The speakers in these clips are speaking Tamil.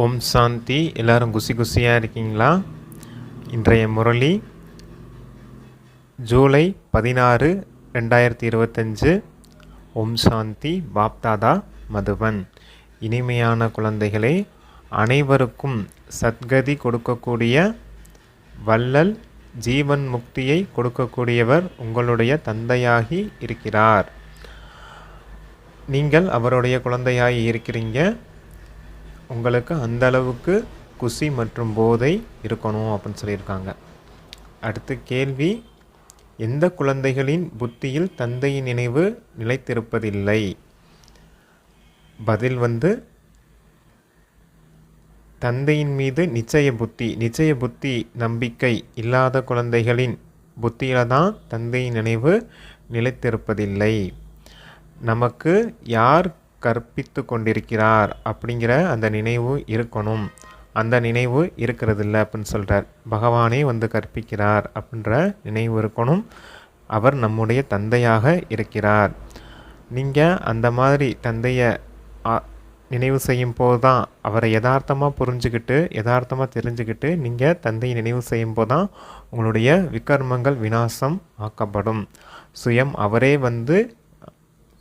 ஓம் சாந்தி. எல்லாரும் குசி குசியாக இருக்கீங்களா? இன்றைய முரளி ஜூலை பதினாறு ரெண்டாயிரத்தி இருபத்தஞ்சு. ஓம் சாந்தி பாப்தாதா மதுவன் இனிமையான குழந்தைகளே அனைவருக்கும் சத்கதி கொடுக்கக்கூடிய வள்ளல் ஜீவன் முக்தியை கொடுக்கக்கூடியவர் உங்களுடைய தந்தையாகி இருக்கிறார். நீங்கள் அவருடைய குழந்தையாகி இருக்கிறீங்க. உங்களுக்கு அந்த அளவுக்கு குசி மற்றும் போதை இருக்கணும் அப்படின்னு சொல்லியிருக்காங்க. அடுத்து கேள்வி எந்த குழந்தைகளின் புத்தியில் தந்தையின் நினைவு நிலைத்திருப்பதில்லை? பதில் வந்து தந்தையின் மீது நிச்சய புத்தி நிச்சய புத்தி நம்பிக்கை இல்லாத குழந்தைகளின் புத்தியில் தான் தந்தையின் நினைவு நிலைத்திருப்பதில்லை. நமக்கு யார் கற்பித்து கொண்டிருக்கிறார் அப்படிங்கிற அந்த நினைவு இருக்கணும். அந்த நினைவு இருக்கிறதில்ல அப்படின்னு சொல்கிறார் பகவானே வந்து கற்பிக்கிறார் அப்படின்ற நினைவு இருக்கணும். அவர் நம்முடைய தந்தையாக இருக்கிறார். நீங்கள் அந்த மாதிரி தந்தையை நினைவு செய்யும் போது தான் அவரை யதார்த்தமாக புரிஞ்சுக்கிட்டு யதார்த்தமாக தெரிஞ்சுக்கிட்டு நீங்கள் தந்தையை நினைவு செய்யும் போது தான் உங்களுடைய விக்கர்மங்கள் வினாசம் ஆக்கப்படும். சுயம் அவரே வந்து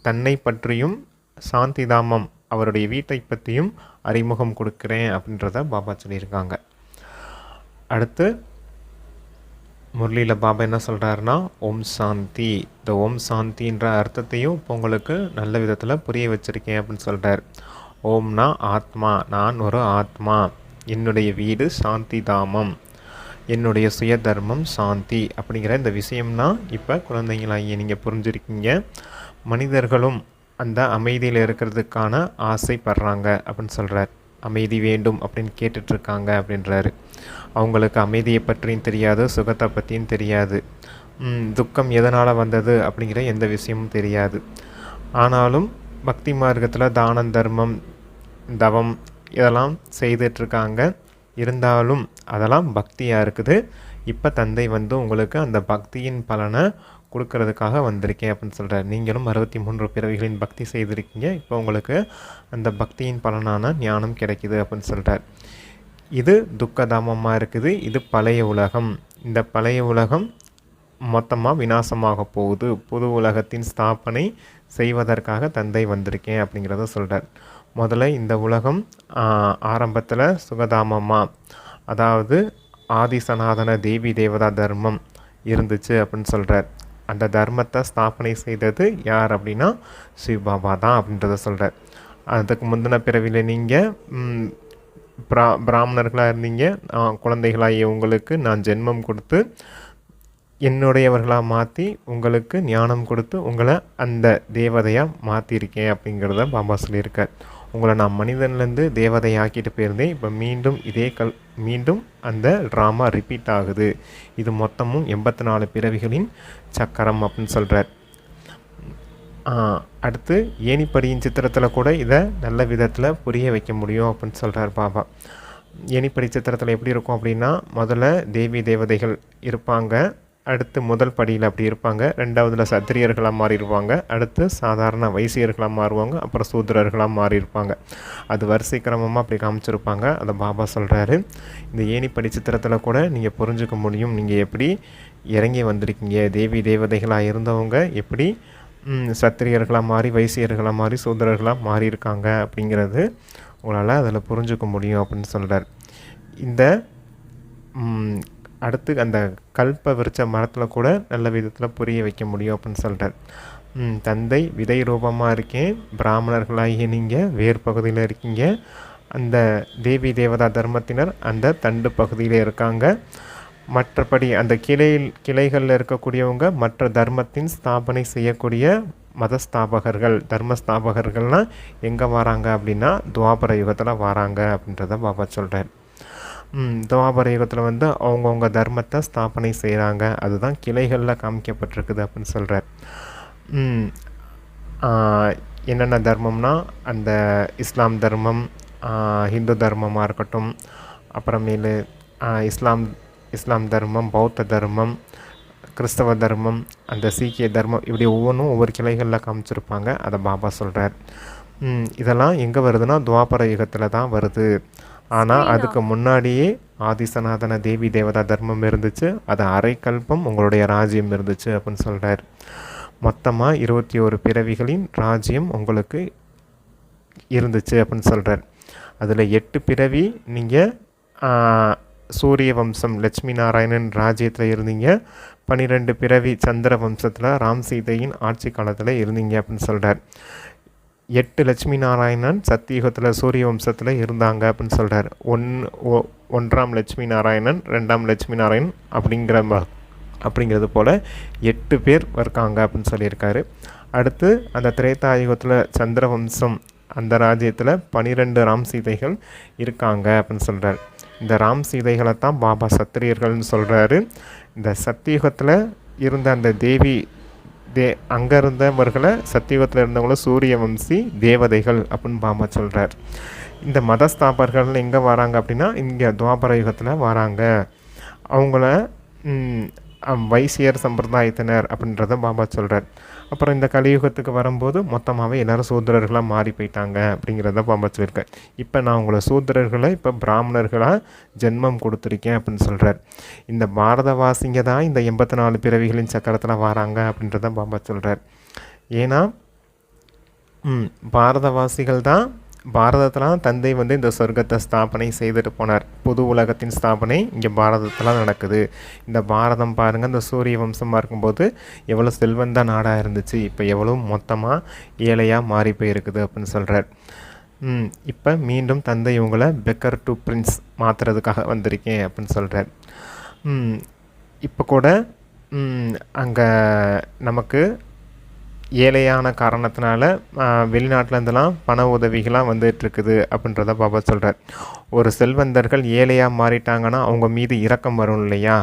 தன்னை பற்றியும் சாந்திதாமம் அவருடைய வீட்டை பற்றியும் அறிமுகம் கொடுக்குறேன் அப்படின்றத பாபா சொல்லியிருக்காங்க. அடுத்து முரளியில் பாபா என்ன சொல்கிறாருன்னா ஓம் சாந்தி. இந்த ஓம் சாந்தின்ற அர்த்தத்தையும் இப்போ உங்களுக்கு நல்ல விதத்தில் புரிய வச்சுருக்கேன் அப்படின்னு சொல்கிறார் ஓம்னா ஆத்மா நான் ஒரு ஆத்மா. என்னுடைய வீடு சாந்தி தாமம் என்னுடைய சுய தர்மம் சாந்தி. அப்படிங்கிற இந்த விஷயம்னா இப்போ குழந்தைங்களாகிய நீங்கள் புரிஞ்சிருக்கீங்க. மனிதர்களும் அந்த அமைதியில் இருக்கிறதுக்கான ஆசைப்படுறாங்க அப்படின்னு சொல்கிறார் அமைதி வேண்டும் அப்படின்னு கேட்டுட்ருக்காங்க அப்படின்றாரு. அவங்களுக்கு அமைதியை பற்றியும் தெரியாது சுகத்தை பற்றியும் தெரியாது. துக்கம் எதனால் வந்தது அப்படிங்கிற எந்த விஷயமும் தெரியாது. ஆனாலும் பக்தி மார்க்கத்தில் தானம் தர்மம் தவம் இதெல்லாம் செய்துட்ருக்காங்க. இருந்தாலும் அதெல்லாம் பக்தியாக இருக்குது. இப்போ தந்தை வந்து உங்களுக்கு அந்த பக்தியின் பலனை கொடுக்கறதுக்காக வந்திருக்கேன் அப்படின்னு சொல்கிறார் நீங்களும் அறுபத்தி மூன்று பிறவிகளின் பக்தி செய்திருக்கீங்க. இப்போ உங்களுக்கு அந்த பக்தியின் பலனான ஞானம் கிடைக்குது அப்படின்னு சொல்கிறார் இது துக்கதாமமாக இருக்குது. இது பழைய உலகம். இந்த பழைய உலகம் மொத்தமாக விநாசமாக போகுது. புது உலகத்தின் ஸ்தாபனை செய்வதற்காக தந்தை வந்திருக்கேன் அப்படிங்கிறத சொல்கிறார் முதல்ல இந்த உலகம் ஆரம்பத்தில் சுகதாமமாக அதாவது ஆதி சனாதன தேவி தேவதா தர்மம் இருந்துச்சு அப்படின்னு சொல்கிறார் அந்த தர்மத்தை ஸ்தாபனை செய்தது யார் அப்படின்னா சிவபாபா தான் அப்படின்றத சொல்கிறார் அதுக்கு முந்தின பிறவியில் நீங்கள் பிரா பிராமணர்களாக இருந்தீங்க. நான் குழந்தைகளாகிய உங்களுக்கு நான் ஜென்மம் கொடுத்து என்னுடையவர்களாக மாற்றி உங்களுக்கு ஞானம் கொடுத்து உங்களை அந்த தேவதையாக மாற்றிருக்கேன் அப்படிங்கிறத பாபா சொல்லியிருக்கார். உங்களை நான் மனிதன்லேருந்து தேவதை ஆக்கிட்டு போயிருந்தேன். இப்போ மீண்டும் இதே கல் மீண்டும் அந்த ட்ராமா ரிப்பீட் ஆகுது. இது மொத்தமும் எண்பத்தி நாலு பிறவிகளின் சக்கரம் அப்படின்னு சொல்கிறார் அடுத்து ஏணிப்படியின் சித்திரத்தில் கூட இதை நல்ல விதத்தில் புரிய வைக்க முடியும் அப்படின்னு சொல்கிறார் பாபா. ஏணிப்படி சித்திரத்தில் எப்படி இருக்கும் அப்படின்னா முதல்ல தேவி தேவதைகள் இருப்பாங்க. அடுத்து முதல் படியில் அப்படி இருப்பாங்க. ரெண்டாவதில் சத்திரியர்களாக மாறிடுவாங்க அடுத்து சாதாரண வைசியர்களாக மாறுவாங்க. அப்புறம் சூத்திரர்களாக மாறியிருப்பாங்க அது வரிசை கிரமமாக அப்படி காமிச்சிருப்பாங்க. அதை பாபா சொல்கிறாரு இந்த ஏனிப்படி சித்திரத்தில் கூட நீங்கள் புரிஞ்சுக்க முடியும். நீங்கள் எப்படி இறங்கி வந்திருக்கீங்க. தேவி தேவதைகளாக இருந்தவங்க எப்படி சத்திரியர்களாக மாறி வைசியர்களாக மாறி சூதரர்களாக மாறியிருக்காங்க அப்படிங்கிறது உங்களால் அதில் புரிஞ்சுக்க முடியும் அப்படின்னு சொல்கிறார் இந்த அடுத்து அந்த கல்ப விரிச்ச மரத்தில் கூட நல்ல விதத்தில் புரிய வைக்க முடியும் அப்படின்னு சொல்கிறார் தந்தை விதை ரூபமாக இருக்கேன். பிராமணர்களாகிய நீங்கள் வேர் பகுதியில் இருக்கீங்க. அந்த தேவி தேவதா தர்மத்தினர் அந்த தண்டு பகுதியில் இருக்காங்க. மற்றபடி அந்த கிளையில் கிளைகளில் இருக்கக்கூடியவங்க மற்ற தர்மத்தின் ஸ்தாபனை செய்யக்கூடிய மத ஸ்தாபகர்கள் தர்ம எங்கே வராங்க அப்படின்னா துவாபர யுகத்தில் வராங்க அப்படின்றத பாபா சொல்கிறார் துவாபர யுகத்தில் வந்து அவங்கவுங்க தர்மத்தை ஸ்தாபனை செய்கிறாங்க அதுதான் கிளைகளில் காமிக்கப்பட்டிருக்குது அப்படின்னு சொல்கிறார் என்னென்ன தர்மம்னா அந்த இஸ்லாம் தர்மம் ஹிந்து தர்மமாக இருக்கட்டும் அப்புறமேலு இஸ்லாம் இஸ்லாம் தர்மம் பௌத்த தர்மம் கிறிஸ்தவ தர்மம் அந்த சீக்கிய தர்மம் இப்படி ஒவ்வொன்றும் ஒவ்வொரு கிளைகளில் காமிச்சிருப்பாங்க. அதை பாபா சொல்கிறார் இதெல்லாம் எங்கே வருதுன்னா துவாபர யுகத்தில் தான் வருது. ஆனால் அதுக்கு முன்னாடியே ஆதிசநாதன தேவி தேவதா தர்மம் இருந்துச்சு. அது அரைக்கல்பம் உங்களுடைய ராஜ்யம் இருந்துச்சு அப்படின்னு சொல்கிறார் மொத்தமாக இருபத்தி ஒரு பிறவிகளின் ராஜ்யம் உங்களுக்கு இருந்துச்சு அப்படின்னு சொல்கிறார் அதில் எட்டு பிறவி நீங்கள் சூரிய வம்சம் லட்சுமி நாராயணன் ராஜ்யத்தில் இருந்தீங்க. பன்னிரெண்டு பிறவி சந்திர வம்சத்தில் ராம் சீதையின் ஆட்சி காலத்தில் இருந்தீங்க அப்படின்னு சொல்கிறார் எட்டு லட்சுமி நாராயணன் சத்தியுகத்தில் சூரிய வம்சத்தில் இருந்தாங்க அப்படின்னு சொல்கிறார் ஒன் ஒ- ஒன்றாம் லட்சுமி நாராயணன் ரெண்டாம் லட்சுமி நாராயணன் அப்படிங்கிற அப்படிங்கிறது போல் எட்டு பேர் இருக்காங்க அப்படின்னு சொல்லியிருக்காரு. அடுத்து அந்த திரேதாயுகத்தில் சந்திர வம்சம் அந்த ராஜ்யத்தில் பனிரெண்டு ராம் சீதைகள் இருக்காங்க அப்படின்னு சொல்கிறார் இந்த ராம் சீதைகளை தான் பாபா சத்திரியர்கள்னு சொல்கிறாரு இந்த சத்தியுகத்தில் இருந்த அந்த தேவி தே அங்கே இருந்தவர்களை சத்தியுகத்தில் இருந்தவங்கள சூரிய வம்சி தேவதைகள் அப்படின்னு பாமா சொல்கிறார் இந்த மதஸ்தாபர்கள் எங்கே வராங்க அப்படின்னா இங்கே துவாபர யுகத்தில் வராங்க. அவங்கள வைசியர் சம்பிரதாயத்தினர் அப்படின்றத பாபா சொல்கிறார் அப்புறம் இந்த கலியுகத்துக்கு வரும்போது மொத்தமாகவே எல்லாரும் சூத்திரர்களாக மாறி போயிட்டாங்க அப்படிங்கிறத பாபா சொல்லியிருக்கார். இப்போ நான் உங்களை சூத்திரர்களை இப்போ பிராமணர்களாக ஜென்மம் கொடுத்துருக்கேன் அப்படின்னு சொல்கிறார் இந்த பாரதவாசிங்க தான் இந்த எண்பத்தி நாலு பிறவிகளின் சக்கரத்தில் வராங்க அப்படின்றத பாபா சொல்கிறார் ஏன்னா பாரதவாசிகள் தான் பாரதத்தில் தந்தை வந்து இந்த சொர்க்கத்தை ஸ்தாபனை செய்துட்டு போனார். புது உலகத்தின் ஸ்தாபனை இங்கே பாரதத்தில் நடக்குது. இந்த பாரதம் பாருங்கள் இந்த சூரிய வம்சமாக இருக்கும்போது எவ்வளோ செல்வந்த நாடாக இருந்துச்சு. இப்போ எவ்வளோ மொத்தமாக ஏழையாக மாறி போயிருக்குது அப்படின்னு சொல்கிறார் இப்போ மீண்டும் தந்தை உங்களை பெக்கர் டு பிரின்ஸ் மாற்றுறதுக்காக வந்திருக்கேன் அப்படின்னு சொல்கிறார் இப்போ கூட அங்கே நமக்கு ஏழையான காரணத்தினால வெளிநாட்டிலேருந்துலாம் பண உதவிகளாக வந்துட்டுருக்குது அப்படின்றத பாபா சொல்கிறார் ஒரு செல்வந்தர்கள் ஏழையாக மாறிட்டாங்கன்னா அவங்க மீது இரக்கம் வரும் இல்லையா?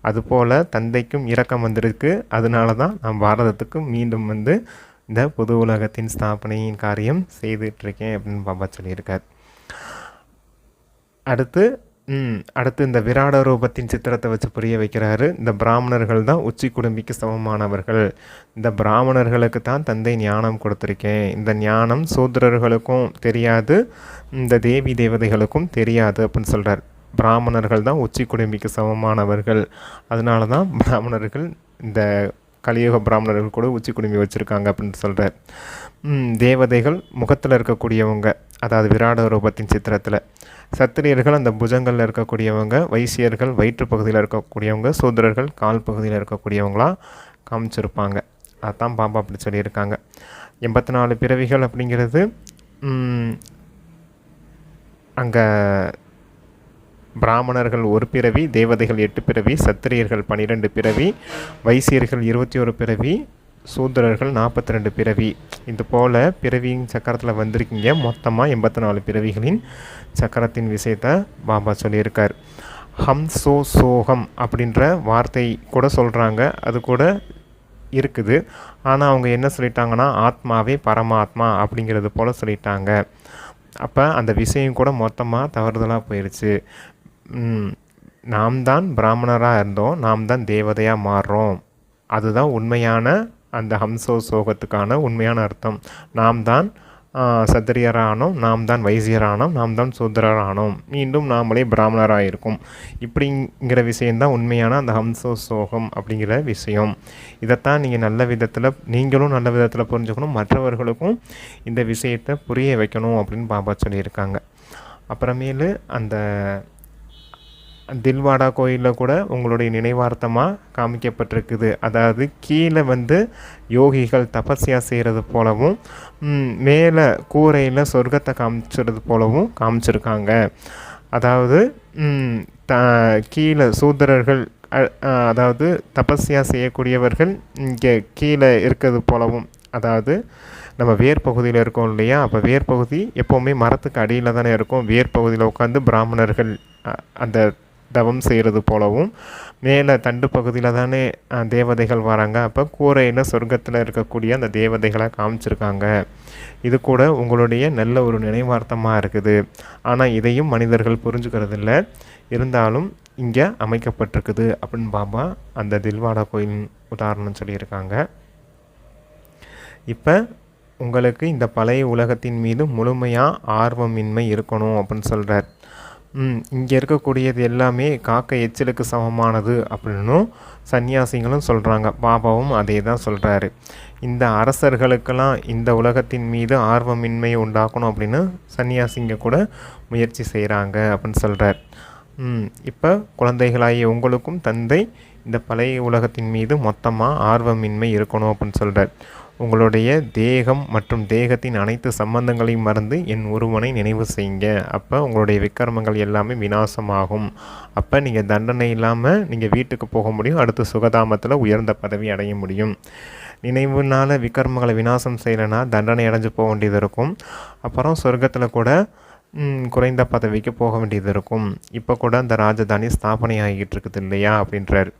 அதுபோல் தந்தைக்கும் இரக்கம் வந்திருக்கு. அதனால தான் நான் பாரதத்துக்கு மீண்டும் வந்து இந்த புது உலகத்தின் ஸ்தாபனையின் காரியம் செய்துட்ருக்கேன் அப்படின்னு பாபா சொல்லியிருக்கார். அடுத்து அடுத்து இந்த விராட ரூபத்தின் சித்திரத்தை வச்சு புரிய வைக்கிறாரு. இந்த பிராமணர்கள் தான் உச்சி குடும்பிக்கு சமமானவர்கள். இந்த பிராமணர்களுக்கு தான் தந்தை ஞானம் கொடுத்துருக்கேன். இந்த ஞானம் சூத்திரர்களுக்கும் தெரியாது இந்த தேவி தேவதைகளுக்கும் தெரியாது அப்படின்னு சொல்கிறார் பிராமணர்கள் தான் உச்சி குடும்பிக்கு சமமானவர்கள். அதனால தான் பிராமணர்கள் இந்த கலியுக பிராமணர்கள் கூட உச்சி குடும்பி வச்சுருக்காங்க அப்படின்னு சொல்கிறார் தேவதைகள் முகத்தில் இருக்கக்கூடியவங்க. அதாவது விராட ரூபத்தின் சித்திரத்தில். சத்திரியர்கள் அந்த புஜங்களில் இருக்கக்கூடியவங்க வைசியர்கள் வயிற்று பகுதியில் இருக்கக்கூடியவங்க சூதரர்கள் கால் பகுதியில் இருக்கக்கூடியவங்களாம் காமிச்சிருப்பாங்க. அதான் பாபா அப்படி சொல்லியிருக்காங்க. எண்பத்தி நாலு பிறவிகள் அப்படிங்கிறது அங்கே பிராமணர்கள் ஒரு பிறவி தேவதைகள் எட்டு பிறவி சத்திரியர்கள் பன்னிரெண்டு பிறவி வைசியர்கள் இருபத்தி ஒரு பிறவி சூத்திரர்கள் நாற்பத்தி ரெண்டு பிறவி. இது போல் பிறவியின் சக்கரத்தில் வந்திருக்கீங்க. மொத்தமாக எண்பத்தி நாலு பிறவிகளின் சக்கரத்தின் விஷயத்தை பாபா சொல்லியிருக்கார். ஹம் சோ சோகம் அப்படின்ற வார்த்தை கூட சொல்கிறாங்க அது கூட இருக்குது. ஆனால் அவங்க என்ன சொல்லிட்டாங்கன்னா ஆத்மாவே பரமாத்மா அப்படிங்கிறது போல் சொல்லிட்டாங்க. அப்போ அந்த விஷயம் கூட மொத்தமாக தவறுதலாக போயிடுச்சு நாம் தான் பிராமணராக இருந்தோம். நாம் தான் தேவதையாக மாறுறோம். அதுதான் உண்மையான அந்த ஹம்சோ சோகத்துக்கான உண்மையான அர்த்தம். நாம் தான் சத்திரியரானோம் நாம் தான் வைசியரானோம் நாம் தான் சூத்திரரானோம். மீண்டும் நாமளே பிராமணராக இருக்கும் இப்படிங்கிற விஷயந்தான் உண்மையான அந்த ஹம்சோ சோகம் அப்படிங்கிற விஷயம். இதைத்தான் நீங்கள் நல்ல விதத்தில் நீங்களும் நல்ல விதத்தில் புரிஞ்சுக்கணும் மற்றவர்களுக்கும் இந்த விஷயத்தை புரிய வைக்கணும் அப்படின்னு பாபா சொல்லியிருக்காங்க. அப்புறமேலு அந்த தில்வாடா கோயிலில் கூட உங்களுடைய நினைவார்த்தமாக காமிக்கப்பட்டிருக்குது. அதாவது கீழே வந்து யோகிகள் தபஸ்யா செய்கிறது போலவும் மேலே கூரையில் சொர்க்கத்தை காமிச்சிறது போலவும் காமிச்சிருக்காங்க. அதாவது த கீழே சூதரர்கள் அதாவது தபஸ்யா செய்யக்கூடியவர்கள் இங்கே கீழே இருக்கிறது போலவும் அதாவது நம்ம வேர் பகுதியில் இருக்கோம் இல்லையா? அப்போ வேர் பகுதி எப்போவுமே மரத்துக்கு அடியில் தானே இருக்கும். வேர் பகுதியில் உட்காந்து பிராமணர்கள் அந்த தவம் செய்கிறது போலவும் மேலே தண்டு பகுதியில் தானே தேவதைகள் வராங்க. அப்போ கூரையில் சொர்க்கத்தில் இருக்கக்கூடிய அந்த தேவதைகளை காமிச்சிருக்காங்க. இது கூட உங்களுடைய நல்ல ஒரு நினைவார்த்தமாக இருக்குது. ஆனால் இதையும் மனிதர்கள் புரிஞ்சுக்கிறது இல்லை இருந்தாலும் இங்கே அமைக்கப்பட்டிருக்குது அப்படின்னு பாபா அந்த தில்வாடா கோயில் உதாரணம் சொல்லியிருக்காங்க. இப்போ உங்களுக்கு இந்த பழைய உலகத்தின் மீது முழுமையாக ஆர்வமின்மை இருக்கணும் அப்படின்னு சொல்கிறார் இங்கே இருக்கக்கூடியது எல்லாமே காக்கை எச்சிலுக்கு சமமானது அப்படின்னும் சன்னியாசிங்களும் சொல்கிறாங்க பாபாவும் அதே தான் சொல்கிறாரு இந்த அரசர்களுக்கெல்லாம் இந்த உலகத்தின் மீது ஆர்வமின்மையை உண்டாக்கணும் அப்படின்னு சன்னியாசிங்க கூட முயற்சி செய்கிறாங்க அப்படின்னு சொல்கிறார் இப்போ குழந்தைகளாகிய உங்களுக்கும் தந்தை இந்த பழைய உலகத்தின் மீது மொத்தமாக ஆர்வமின்மை இருக்கணும் அப்படின்னு சொல்கிறார் உங்களுடைய தேகம் மற்றும் தேகத்தின் அனைத்து சம்பந்தங்களையும் மறந்து என் ஒருவனை நினைவு செய்யுங்க. அப்போ உங்களுடைய விக்கிரமங்கள் எல்லாமே விநாசமாகும். அப்போ நீங்கள் தண்டனை இல்லாமல் நீங்கள் வீட்டுக்கு போக முடியும். அடுத்து சுகதாமத்தில் உயர்ந்த பதவி அடைய முடியும். நினைவுனால் விக்கிரமங்களை விநாசம் செய்யலைன்னா தண்டனை அடைஞ்சு போக வேண்டியது இருக்கும். அப்புறம் சொர்க்கத்தில் கூட குறைந்த பதவிக்கு போக வேண்டியது இருக்கும். இப்போ கூட அந்த ராஜதானி ஸ்தாபனை ஆகிட்டு இருக்குது இல்லையா? அப்படின்றார்.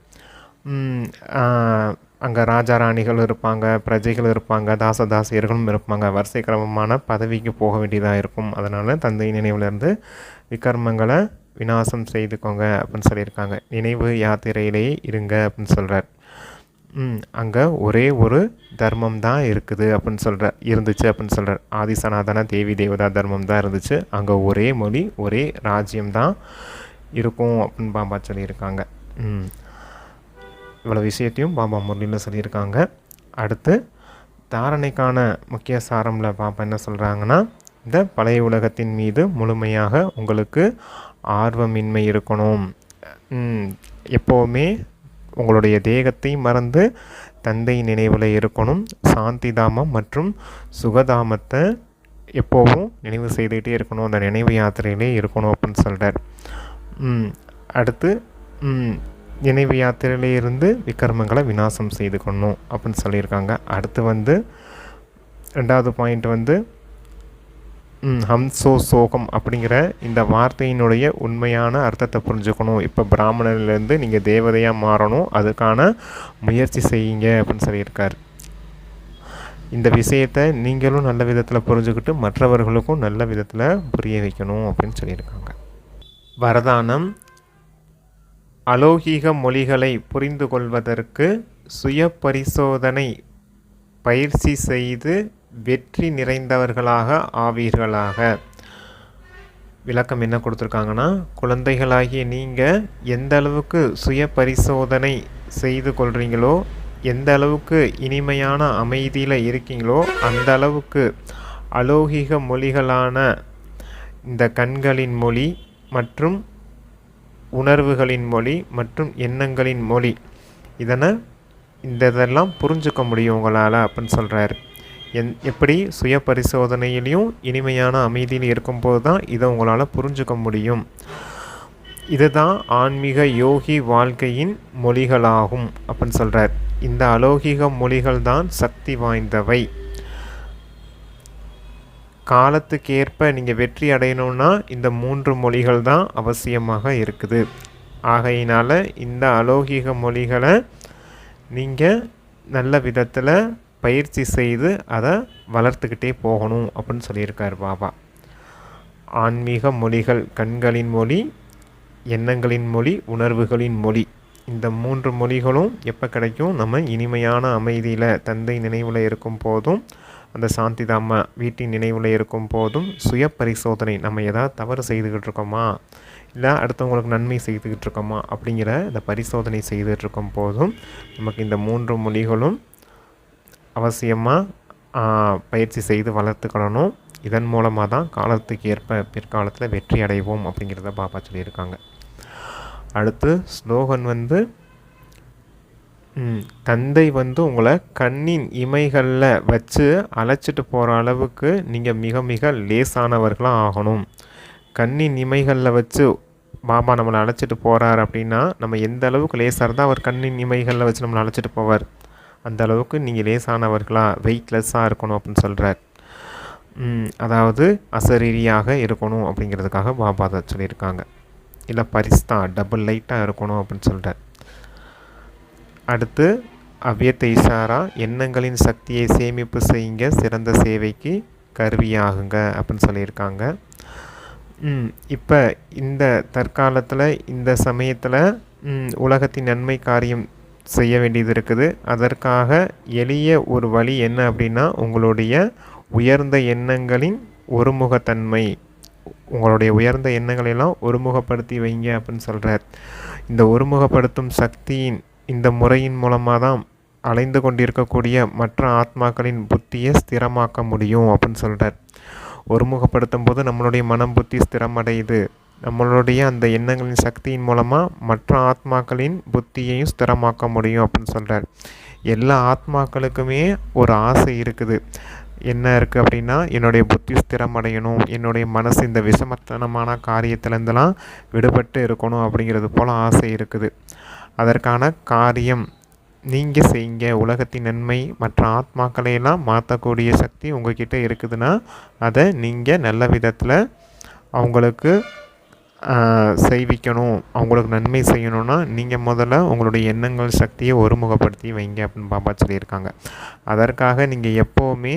அங்கே ராஜா ராணிகள் இருப்பாங்க பிரஜைகள் இருப்பாங்க தாசதாசியர்களும் இருப்பாங்க. வரிசை கிரமமான பதவிக்கு போக வேண்டியதாக இருக்கும். அதனால் தந்தை நினைவுலேருந்து விக்ரமங்களை விநாசம் செய்துக்கோங்க அப்படின்னு சொல்லியிருக்காங்க. நினைவு யாத்திரையிலேயே இருங்க அப்படின்னு சொல்கிறார் அங்கே ஒரே ஒரு தர்மம் தான் இருக்குது அப்படின்னு சொல்கிற இருந்துச்சு அப்படின்னு சொல்கிறார் ஆதிசனாதன தேவி தேவதா தர்மம் தான் இருந்துச்சு. அங்கே ஒரே மொழி ஒரே ராஜ்யம் தான் இருக்கும் அப்படின்னு பாம்பா சொல்லியிருக்காங்க. இவ்வளோ விஷயத்தையும் பாபா முரளியில் சொல்லியிருக்காங்க. அடுத்து தாரணைக்கான முக்கிய சாரமில் பாப்பா என்ன சொல்கிறாங்கன்னா இந்த பழைய உலகத்தின் மீது முழுமையாக உங்களுக்கு ஆர்வமின்மை இருக்கணும். எப்போவுமே உங்களுடைய தேகத்தை மறந்து தந்தை நினைவில் இருக்கணும். சாந்தி தாமம் மற்றும் சுகதாமத்தை எப்போவும் நினைவு செய்துக்கிட்டே இருக்கணும். அந்த நினைவு யாத்திரையிலே இருக்கணும் அப்படின்னு சொல்கிறார் அடுத்து நினைவு யாத்திரையிலே இருந்து விக்ரமங்களை விநாசம் செய்துக்கணும் அப்படின்னு சொல்லியிருக்காங்க. அடுத்து வந்து ரெண்டாவது பாயிண்ட் வந்து ஹம்சோ சோகம் அப்படிங்கிற இந்த வார்த்தையினுடைய உண்மையான அர்த்தத்தை புரிஞ்சுக்கணும். இப்போ பிராமணர்லேருந்து நீங்கள் தேவதையாக மாறணும் அதுக்கான முயற்சி செய்யுங்க அப்படின்னு சொல்லியிருக்கார். இந்த விஷயத்தை நீங்களும் நல்ல விதத்தில் புரிஞ்சுக்கிட்டு மற்றவர்களுக்கும் நல்ல விதத்தில் புரிய வைக்கணும் அப்படின்னு சொல்லியிருக்காங்க. வரதானம் அலௌகீக மொழிகளை புரிந்து கொள்வதற்கு சுய பரிசோதனை பயிற்சி செய்து வெற்றி நிறைந்தவர்களாக ஆவீர்களாக. விளக்கம் என்ன கொடுத்துருக்காங்கன்னா குழந்தைகளாகிய நீங்கள் எந்த அளவுக்கு சுய பரிசோதனை செய்து கொள்கிறீங்களோ எந்த அளவுக்கு இனிமையான அமைதியில் இருக்கீங்களோ அந்த அளவுக்கு அலௌகிக மொழிகளான இந்த கண்களின் மொழி மற்றும் உணர்வுகளின் மொழி மற்றும் எண்ணங்களின் மொழி. இதனை இந்த இதெல்லாம் புரிஞ்சுக்க முடியும் உங்களால் அப்படின்னு சொல்கிறாரு என் எப்படி? சுய பரிசோதனையிலையும் இனிமையான அமைதியில் இருக்கும்போது தான் இதை உங்களால் புரிஞ்சுக்க முடியும். இதுதான் ஆன்மீக யோகி வாழ்க்கையின் மொழிகளாகும் அப்படின்னு சொல்கிறார் இந்த அலௌகிக மொழிகள் தான் சக்தி வாய்ந்தவை. காலத்துக்கேற்ப நீங்கள் வெற்றி அடையணும்னா இந்த மூன்று மொழிகள் தான் அவசியமாக இருக்குது. ஆகையினால் இந்த அலௌகிக மொழிகளை நீங்கள் நல்ல விதத்தில் பயிற்சி செய்து அதை வளர்த்துக்கிட்டே போகணும் அப்படின்னு சொல்லியிருக்கார் பாபா. ஆன்மீக மொழிகள் கண்களின் மொழி எண்ணங்களின் மொழி உணர்வுகளின் மொழி. இந்த மூன்று மொழிகளும் எப்போ கிடைக்கும்? நம்ம இனிமையான அமைதியில் தந்தை நினைவில் இருக்கும் போதும் அந்த சாந்தி தாம வீட்டின் நினைவில் இருக்கும் போதும் சுய பரிசோதனை நம்ம எதாவது தவறு செய்துக்கிட்டு இருக்கோமா? இல்லை அடுத்தவங்களுக்கு நன்மை செய்துக்கிட்டு இருக்கோமா? அப்படிங்கிற இந்த பரிசோதனை செய்துகிட்டு இருக்கும் போதும் நமக்கு இந்த மூன்று மொழிகளும் அவசியமாக பயிற்சி செய்து வளர்த்துக்கணும். இதன் மூலமாக தான் காலத்துக்கு ஏற்ப பிற்காலத்தில் வெற்றி அடைவோம் அப்படிங்கிறத பாப்பா சொல்லியிருக்காங்க. அடுத்து ஸ்லோகன் வந்து தந்தை வந்து உங்களை கண்ணின் இமைகளில் வச்சு அழைச்சிட்டு போகிற அளவுக்கு நீங்கள் மிக மிக லேசானவர்களாக ஆகணும். கண்ணின் இமைகளில் வச்சு பாபா நம்மளை அழைச்சிட்டு போகிறார் அப்படின்னா நம்ம எந்த அளவுக்கு லேசாக இருந்தால் அவர் கண்ணின் இமைகளில் வச்சு நம்மளை அழைச்சிட்டு போவார். அந்த அளவுக்கு நீங்கள் லேசானவர்களாக வெயிட்லெஸ்ஸாக இருக்கணும் அப்படின்னு சொல்கிறார் அதாவது அசரீரியாக இருக்கணும் அப்படிங்கிறதுக்காக பாபா அதை சொல்லியிருக்காங்க. இல்லை பரிஸ்தா டபுள் லைட்டாக இருக்கணும் அப்படின்னு சொல்கிறார் அடுத்து அவ்வியத்த இஷாரா எண்ணங்களின் சக்தியை சேமிப்பு செய்யுங்க சிறந்த சேவைக்கு கருவியாகுங்க அப்படின்னு சொல்லியிருக்காங்க. இப்போ இந்த தற்காலத்தில் இந்த சமயத்தில் உலகத்தின் நன்மை காரியம் செய்ய வேண்டியது இருக்குது. அதற்காக எளிய ஒரு வழி என்ன அப்படின்னா உங்களுடைய உயர்ந்த எண்ணங்களின் ஒருமுகத்தன்மை. உங்களுடைய உயர்ந்த எண்ணங்களை எல்லாம் ஒருமுகப்படுத்தி வைங்க அப்படின்னு சொல்கிறார் இந்த ஒருமுகப்படுத்தும் சக்தியின் இந்த முறையின் மூலமாக தான் அலைந்து கொண்டிருக்கக்கூடிய மற்ற ஆத்மாக்களின் புத்தியை ஸ்திரமாக்க முடியும் அப்படின்னு சொல்கிறார் ஒருமுகப்படுத்தும் போது நம்மளுடைய மனம் புத்தி ஸ்திரமடையுது. நம்மளுடைய அந்த எண்ணங்களின் சக்தியின் மூலமாக மற்ற ஆத்மாக்களின் புத்தியையும் ஸ்திரமாக்க முடியும் அப்படின்னு சொல்கிறார் எல்லா ஆத்மாக்களுக்குமே ஒரு ஆசை இருக்குது. என்ன இருக்குது அப்படின்னா என்னுடைய புத்தி ஸ்திரமடையணும் என்னுடைய மனசு இந்த விஷமத்தனமான காரியத்திலேருந்துலாம் விடுபட்டு இருக்கணும் அப்படிங்கிறது போல் ஆசை இருக்குது. அதற்கான காரியம். நீங்கள் செய்யுங்க உலகத்தின் நன்மை மற்ற ஆத்மாக்களையெல்லாம் மாற்றக்கூடிய சக்தி உங்ககிட்ட இருக்குதுன்னா அதை நீங்கள் நல்ல விதத்தில் அவங்களுக்கு செய்விக்கணும். அவங்களுக்கு நன்மை செய்யணும்னா நீங்கள் முதல்ல உங்களுடைய எண்ணங்கள் சக்தியை ஒருமுகப்படுத்தி வைங்க அப்படின்னு பாப்பா சொல்லியிருக்காங்க. அதற்காக நீங்கள் எப்போவுமே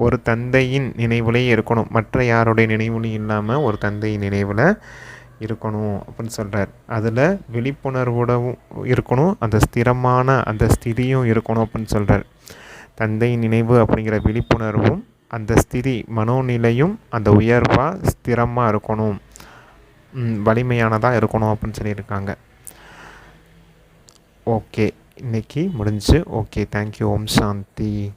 ஒரு தந்தையின் நினைவுலேயே இருக்கணும். மற்ற யாருடைய நினைவுலையும் இல்லாமல் ஒரு தந்தையின் நினைவில் இருக்கணும் அப்படின்னு சொல்கிறார் அதில் விழிப்புணர்வோடவும் இருக்கணும் அந்த ஸ்திரமான அந்த ஸ்திதியும் இருக்கணும் அப்படின்னு சொல்கிறார் தந்தை நினைவு அப்படிங்கிற விழிப்புணர்வும் அந்த ஸ்திதி மனோநிலையும் அந்த உயர்வாக ஸ்திரமாக இருக்கணும். வலிமையானதாக இருக்கணும் அப்படின்னு சொல்லியிருக்காங்க. ஓகே இன்றைக்கி முடிஞ்சு ஓகே தேங்க்யூ ஓம் சாந்தி.